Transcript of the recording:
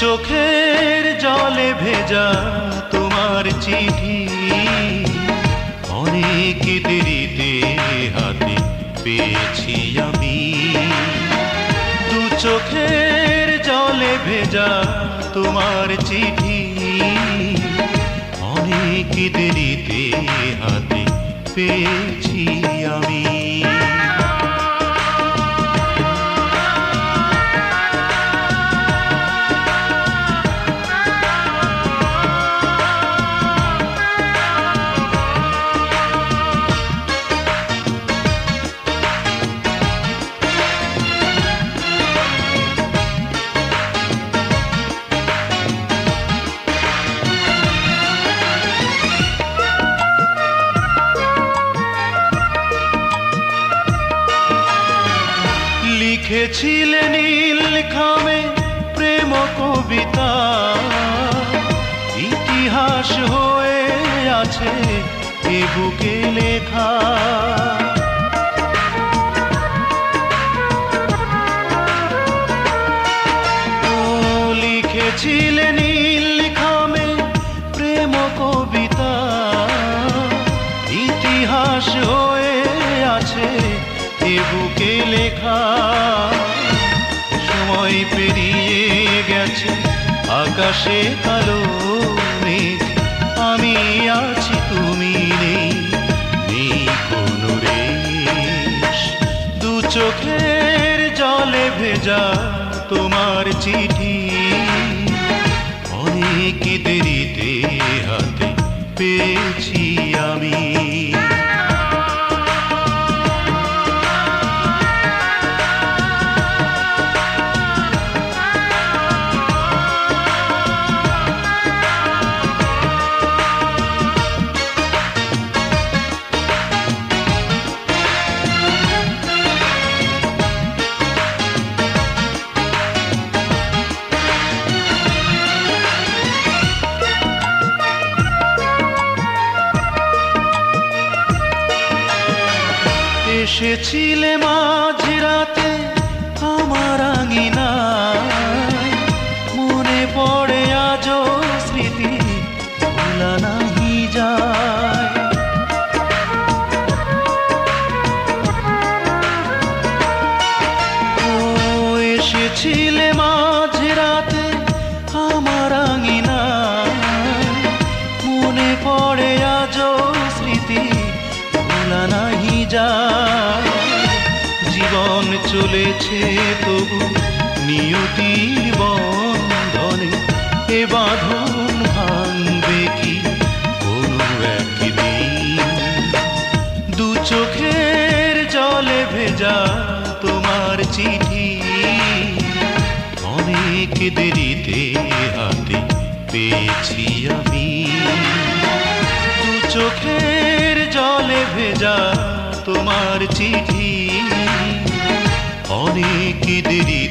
চোখের জলে ভেজা তোমার চিঠি। অনেক দেরিতে হাতে পেয়েছি আমি। দু চোখের জলে ভেজা তোমার চিঠি। অনেক দেরিতে হাতে পেয়েছি আমি। লিখেছিলে নীল খামে প্রেম কবিতা। ইতিহাস হয়ে আছে এ বুকে লেখা। লিখেছিলে নীল খামে প্রেম কবিতা। ইতিহাস হয়ে আছে এ বুকে লেখা। সময় পেরিয়ে গেছে, আকাশে কালো মেঘ। আমি আছি, তুমি নেই নেই কোনো রেশ। দু চোখের জলে ভেজা তোমার চিঠি। অনেক দেরিতে হাতে পেয়েছি এসেছিলে মাঝরাতে আমার আঙিনা। মনে পড়ে আজ স্মৃতি নাহি যায়। ও এসেছিলে মাঝরাতে চলেছে তবু নিয়তির বন্ধনে এ বাঁধন ভাঙবে কি? কোনো একদিন দু চোখের জলে ভেজা তোমার চিঠি। অনেক দেরিতে হাতে পেয়েছি আমি। দু চোখের জলে ভেজা তোমার চিঠি। অনেক দেরিতে হাতে